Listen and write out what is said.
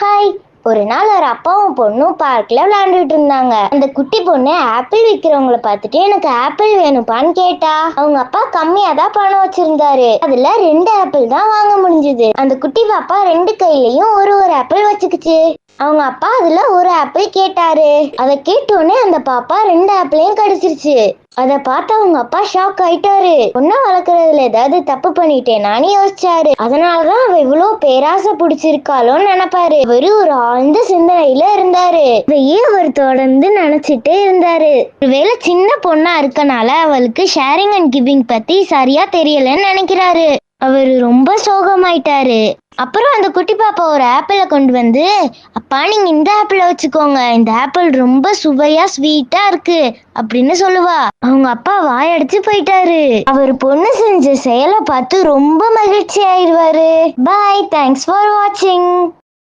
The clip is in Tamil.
ஹாய் ஒரு நாள் ஒரு அப்பாவும் பொண்ணும் பார்க்கில் விளையாண்டுட்டு இருந்தாங்க. அந்த குட்டி பொண்ணு ஆப்பிள் விற்கிறவங்கள பார்த்துட்டு எனக்கு ஆப்பிள் வேணுப்பான்னு கேட்டா அவங்க அப்பா கம்மியாக தான் பணம் வச்சிருந்தாரு. அதில் ரெண்டு ஆப்பிள் தான் வாங்க முடிஞ்சது. அந்த குட்டி பாப்பா ரெண்டு கையிலையும் ஒரு ஒரு ஆப்பிள் வச்சுக்கிச்சு. அவங்க அப்பா அதுல ஒரு ஆப்பிள் கேட்டாரு. அதை கேட்டோடனே அந்த பாப்பா ரெண்டு ஆப்பிளையும் கடிச்சிருச்சு. அதை பார்த்து அவங்க அப்பா ஷாக் ஆயிட்டாரு. பொண்ணை வளர்க்கறதுல ஏதாவது தப்பு பண்ணிட்டேனான்னு யோசிச்சாரு. அதனாலதான் அவ இவ்வளவு பேராசை பிடிச்சிருக்காளோன்னு நினைப்பாரு. இவரு ஒரு ஆழ்ந்த சிந்தனையில இருந்தாரு. இதையே அவர் தொடர்ந்து நினைச்சிட்டே இருந்தாரு. ஒருவேளை சின்ன பொண்ணா இருக்கனால அவளுக்கு ஷேரிங் அண்ட் கிவிங் பத்தி சரியா தெரியலன்னு நினைக்கிறாரு. அவர் ரொம்ப சோகமாயிட்டாரு. அப்புறம் அந்த குட்டி பாப்பா ஒரு ஆப்பிளை கொண்டு வந்து அப்பா நீங்க இந்த ஆப்பிளை வச்சுக்கோங்க. இந்த ஆப்பிள் ரொம்ப சுவையா ஸ்வீட்டா இருக்கு. அப்படின்னு சொல்லுவா. அவங்க அப்பா வாயடிச்சு போயிட்டாரு. அவர் பொண்ணு செஞ்ச செயலை பார்த்து ரொம்ப மகிழ்ச்சி ஆயிடுவாரு. பாய் தேங்க்ஸ் ஃபார் வாட்சிங்